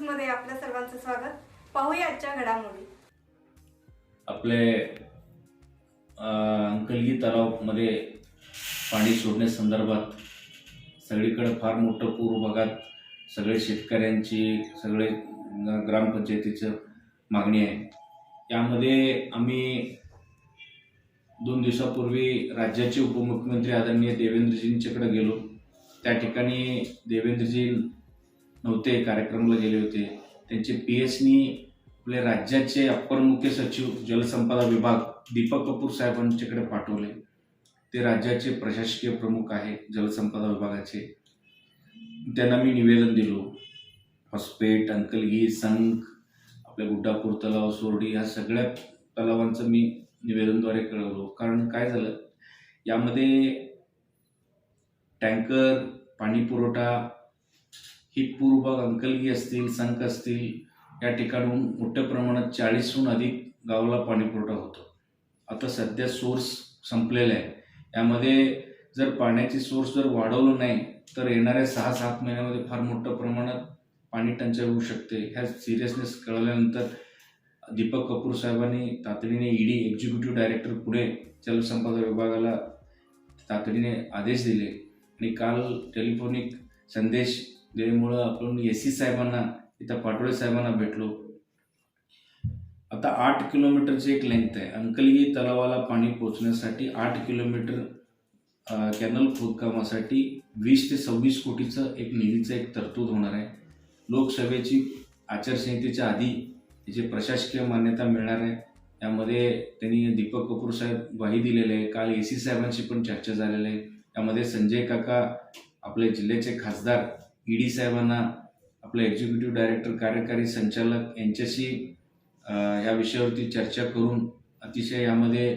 न्यूजमध्ये आपल्या सर्वांचं स्वागत. पाहूया आजच्या घडामोडी. आपले अं, तलावमध्ये पाणी सोडण्यासंदर्भात सगळीकडे फार मोठं पूर भागात सगळे शेतकऱ्यांची सगळे ग्रामपंचायतीचं मागणी आहे. यामध्ये आम्ही दोन दिवसापूर्वी राज्याचे उपमुख्यमंत्री आदरणीय देवेंद्रजींच्याकडे गेलो. त्या ठिकाणी देवेंद्रजी नव्हते कार्यक्रमाला गेले होते. त्यांचे पी एसनी आपले राज्याचे अप्पर मुख्य सचिव जलसंपदा विभाग दीपक कपूर साहेबांच्याकडे पाठवले. ते राज्याचे प्रशासकीय प्रमुख आहे जलसंपदा विभागाचे. त्यांना मी निवेदन दिलो. हॉस्पेट अंकलगी संख आपल्या गुड्डापूर तलाव सोरडी ह्या सगळ्या तलावांचं मी निवेदनद्वारे कळवलो. कारण काय झालं? यामध्ये टँकर पाणी पुरवठा ही पूर्व अंकलगी असतील संख असतील या ठिकाणून मोठ्या प्रमाणात चाळीसहून अधिक गावाला पाणीपुरवठा होतो. आता सध्या सोर्स संपलेला आहे. यामध्ये जर पाण्याची सोर्स जर वाढवलं नाही तर येणाऱ्या सहा सात महिन्यामध्ये फार मोठ्या प्रमाणात पाणी टंचाई होऊ शकते. ह्या सिरियसनेस कळल्यानंतर दीपक कपूर साहेबांनी तातडीने ईडी एक्झिक्युटिव्ह डायरेक्टर पुणे जलसंपदा विभागाला तातडीने आदेश दिले. आणि काल टेलिफोनिक संदेश दिल्यामुळं आपण एस सी साहेबांना इथं पाटोळे साहेबांना भेटलो. आता आठ किलोमीटरची एक लेंथ आहे. अंकलगी तलावाला पाणी पोचण्यासाठी आठ किलोमीटर कॅनल खोदकामासाठी वीस ते सव्वीस कोटीचं एक निधीचं एक तरतूद होणार आहे. लोकसभेची आचारसंहितेच्या आधी याची प्रशासकीय मान्यता मिळणार आहे यामध्ये त्यांनी दीपक कपूर साहेब ग्वाही दिलेले आहे. काल ए सी साहेबांशी पण चर्चा झालेली आहे. यामध्ये संजय काका आपले जिल्ह्याचे खासदार ई डी साहेबांना आपले एक्झिक्युटिव्ह डायरेक्टर कार्यकारी संचालक यांच्याशी या विषयावरती चर्चा करून अतिशय यामध्ये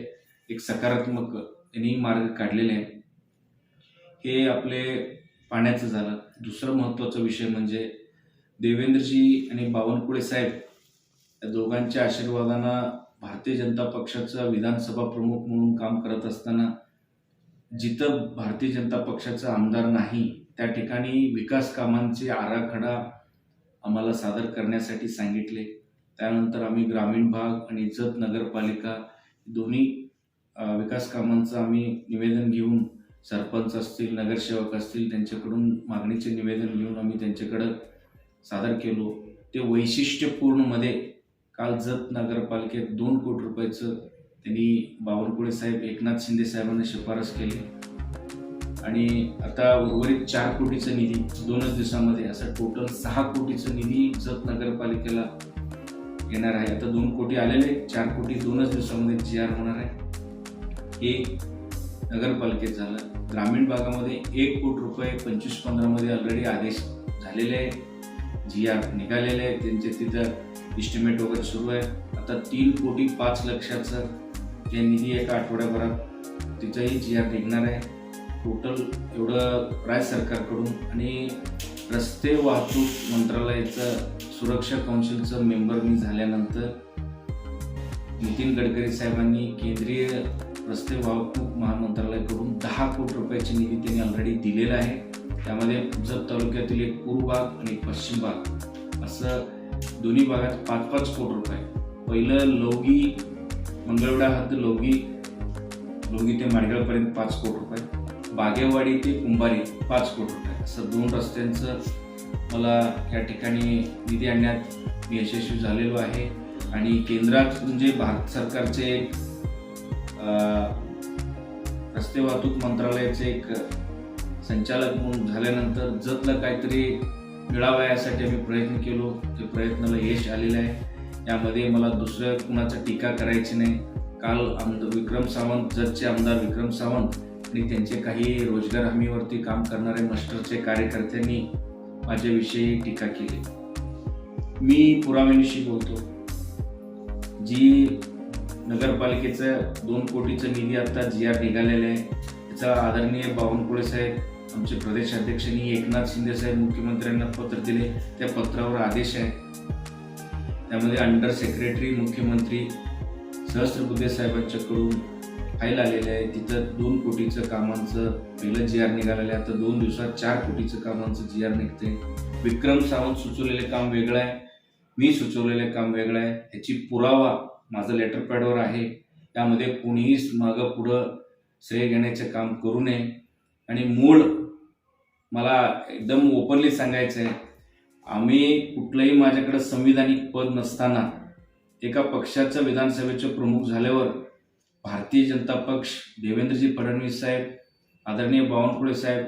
एक सकारात्मक त्यांनी मार्ग काढलेले आहे हे आपले पाण्याचं झालं. दुसरं महत्त्वाचा विषय म्हणजे देवेंद्रजी आणि बावनकुळे साहेब या दोघांच्या आशीर्वादानं भारतीय जनता पक्षाचा विधानसभा प्रमुख म्हणून काम करत असताना जिथं भारतीय जनता पक्षाचा आमदार नाही त्या ठिकाणी विकास कामांचे आराखडा आम्हाला सादर करण्यासाठी सांगितले. त्यानंतर आम्ही ग्रामीण भाग आणि जत नगरपालिका दोन्ही विकास कामांचं आम्ही निवेदन घेऊन सरपंच असतील नगरसेवक असतील त्यांच्याकडून मागणीचे निवेदन घेऊन आम्ही त्यांच्याकडं सादर केलो. ते वैशिष्ट्यपूर्णमध्ये काल जत नगरपालिकेत दोन कोटी रुपयाचं त्यांनी बावनकुळे साहेब एकनाथ शिंदे साहेबांना शिफारस केली. आणि आता उर्वरित चार कोटीचा निधी दोनच दिवसामध्ये असं टोटल सहा कोटीचा निधी जत नगरपालिकेला येणार आहे. आता दोन कोटी आलेले चार कोटी दोनच दिवसामध्ये जी आर होणार आहे. हे नगरपालिकेत झालं. ग्रामीण भागामध्ये एक कोटी रुपये पंचवीस पंधरामध्ये ऑलरेडी आदेश झालेले आहे जी आर निघालेले आहे त्यांचे तिथं इस्टिमेट वगैरे सुरू आहे. आता तीन कोटी पाच लक्षाचं जे निधी एका आठवड्याभरात तिथंही जी आर निघणार आहे. टोटल एवढं राज्य सरकारकडून आणि रस्ते वाहतूक मंत्रालयाचं सुरक्षा कौन्सिलचं मेंबर मी झाल्यानंतर नितीन गडकरी साहेबांनी केंद्रीय रस्ते वाहतूक महामंत्रालयाकडून दहा कोटी रुपयाची निधी त्यांनी ऑलरेडी दिलेला आहे. त्यामध्ये जत तालुक्यातील एक पूर्व भाग आणि एक पश्चिम भाग. असं दोन्ही भागात पाच पाच कोटी रुपये. पहिलं लौगी मंगळवेढा हद्द लौगी लवगी ते माडगावपर्यंत पाच कोटी रुपये. बागेवाडी ते कुंभारी पाच कोटी रुपये. असं दोन रस्त्यांचं मला या ठिकाणी निधी आणण्यात मी यशस्वी झालेलो आहे. आणि केंद्रात म्हणजे भारत सरकारचे एक रस्ते वाहतूक मंत्रालयाचे एक संचालक म्हणून झाल्यानंतर जतला काहीतरी मिळावा यासाठी आम्ही प्रयत्न केलो. ते प्रयत्नाला यश आलेलं आहे. यामध्ये मला दुसऱ्या कुणाचा टीका करायची नाही. काल आमदार विक्रम सावंत जतचे आमदार विक्रम सावंत आणि त्यांचे काही रोजगार हमीवरती काम करणारे मास्टरचे कार्यकर्त्यांनी माझ्याविषयी टीका केली. मी पुराव्यानिशी बोलतो. जी नगरपालिकेचं दोन कोटीचं निधी आता जी आर निघालेलं आहे त्याचा आदरणीय बावनकुळे साहेब आमचे प्रदेश अध्यक्षांनी एकनाथ शिंदे साहेब मुख्यमंत्र्यांना पत्र दिले त्या पत्रावर आदेश आहे. त्यामध्ये अंडर सेक्रेटरी मुख्यमंत्री सहस्रबुद्धे साहेबांच्याकडून फाईल आलेले आहे. तिथं दोन कोटीचं कामांचं पहिलं जी आर निघालेलं आहे. आता दोन दिवसात चार कोटीचं कामांचं जी आर निघते विक्रम सावंत सुचवलेले काम वेगळं आहे. मी सुचवलेले काम वेगळं आहे. ह्याची पुरावा माझं लेटर पॅडवर आहे. त्यामध्ये कोणीही मागं पुढं श्रेय घेण्याचं काम करू नये. आणि मूळ मला एकदम ओपनली सांगायचं आहे आम्ही कुठलंही माझ्याकडं संविधानिक पद नसताना एका पक्षाचं विधानसभेचे प्रमुख झाल्यावर भारतीय जनता पक्ष देवेंद्रजी फडणवीस साहेब आदरणीय बावनकुळे साहेब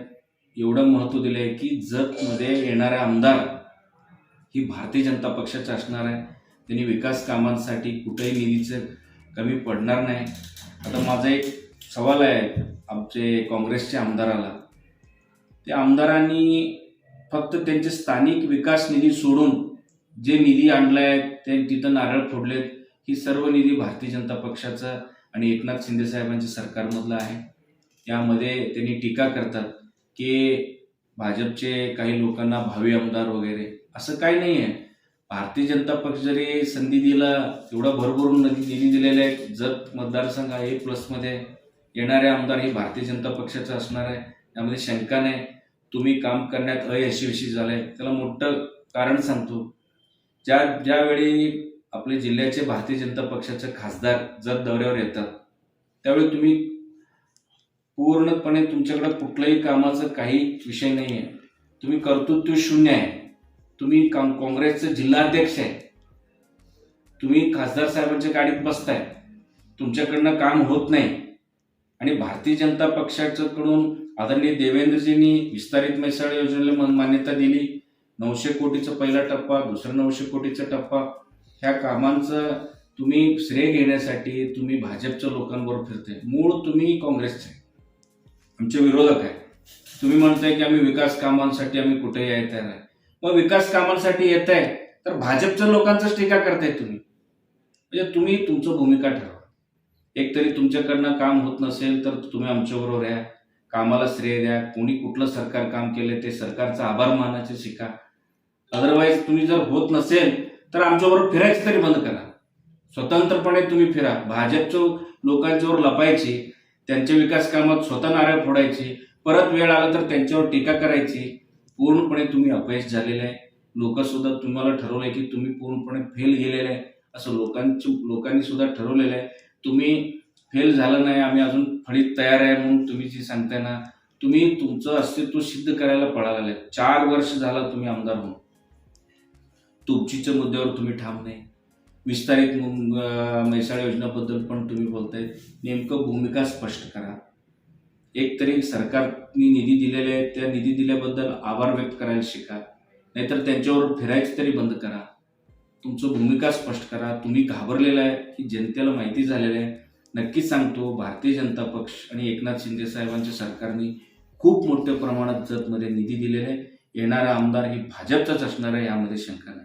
एवढं महत्त्व दिलं आहे की जतमध्ये येणारे आमदार ही भारतीय जनता पक्षाचे असणार आहे. त्यांनी विकास कामांसाठी कुठेही निधीचं कमी पडणार नाही. आता माझा एक सवाल आहे आमचे काँग्रेसच्या आमदाराला. त्या आमदारांनी फक्त त्यांचे स्थानिक विकास निधी सोडून जे निधी आणलाय ते तिथं नारळ फोडलेत ही सर्व निधी भारतीय जनता पक्षाचा आणि एकनाथ शिंदे साहेबांच्या सरकारमधलं आहे. यामध्ये त्यांनी टीका करतात की भाजपचे काही लोकांना भावी आमदार वगैरे असं काही नाही आहे. भारतीय जनता पक्ष जरी संधी दिला तेवढा भरभरून निधी दिलेला आहे. जत मतदारसंघ आहे ए प्लसमध्ये येणारे आमदार हे भारतीय जनता पक्षाचं असणार आहे. त्यामध्ये शंका नाही. तुम्ही काम करण्यात अयशस्वी आहे त्याला मोठं कारण सांगतो. ज्या ज्यावेळी आपले जिल्ह्याचे भारतीय जनता पक्षाचे खासदार जर दौऱ्यावर येतात त्यावेळी तुम्ही पूर्णपणे तुमच्याकडे कुठल्याही कामाचं काही विषय नाही आहे तुम्ही कर्तृत्व शून्य आहे. तुम्ही काम काँग्रेसचे जिल्हाध्यक्ष आहे. तुम्ही खासदार साहेबांच्या गाडीत बसताय. तुमच्याकडनं काम होत नाही. आणि भारतीय जनता पक्षाच्याकडून आदरणीय देवेंद्रजींनी विस्तारित मैसाळ योजनेला मान्यता दिली. नऊशे कोटीचा पहिला टप्पा दुसरा नऊशे कोटीचा टप्पा ह्या कामांचं तुम्ही श्रेय घेण्यासाठी तुम्ही भाजपच्या लोकांबरोबर फिरताय. मूळ तुम्ही काँग्रेसचे. आमचे विरोधक आहे. तुम्ही म्हणताय की आम्ही विकास कामांसाठी आम्ही कुठे याय नाही. मग विकास कामांसाठी येत आहे तर भाजपच्या लोकांचाच टीका करताय तुम्ही. म्हणजे तुम्ही तुमचं भूमिका ठरवा. एकतरी तुमच्याकडनं काम होत नसेल तर तुम्ही आमच्याबरोबर या. कामाला श्रेय द्या. कोणी कुठलं सरकार काम केलं ते सरकारचा आभार मानायचे शिका. अदरवाईज तुम्ही जर होत नसेल तर आमच्याबरोबर फिरायचं तरी बंद करा. स्वतंत्रपणे तुम्ही फिरा. भाजपचं लोकांच्यावर लपायची त्यांच्या विकास कामात स्वतः नारळ फोडायची परत वेळ आला तर त्यांच्यावर टीका करायची. पूर्णपणे तुम्ही अपयश झालेले आहे. लोक सुद्धा तुम्हाला ठरवलंय की तुम्ही पूर्णपणे फेल गेलेले आहे. असं लोकांची लोकांनी सुद्धा ठरवलेलं आहे. तुम्ही फेल झालं नाही आम्ही अजून फळीत तयार आहे म्हणून तुम्ही जी सांगताय ना तुम्ही तुमचं अस्तित्व सिद्ध करायला पळालेलं आहे चार वर्ष झालं तुम्ही आमदार म्हणून. तुपचीच्या मुद्द्यावर तुम्ही ठाम नाही. विस्तारित म्हैसाळ योजनाबद्दल पण तुम्ही बोलताय नेमकं भूमिका स्पष्ट करा. एक तरी सरकारने निधी दिलेले आहे त्या निधी दिल्याबद्दल आभार व्यक्त करायला शिका. नाहीतर त्यांच्यावर फिरायचं तरी बंद करा. तुमचं भूमिका स्पष्ट करा. तुम्ही घाबरलेला आहे की जनतेला माहिती झालेलं आहे. नक्कीच सांगतो भारतीय जनता पक्ष आणि एकनाथ शिंदे साहेबांच्या सरकारने खूप मोठ्या प्रमाणात जतमध्ये निधी दिलेला आहे. येणारा आमदार ही भाजपचाच असणार आहे यामध्ये शंका नाही.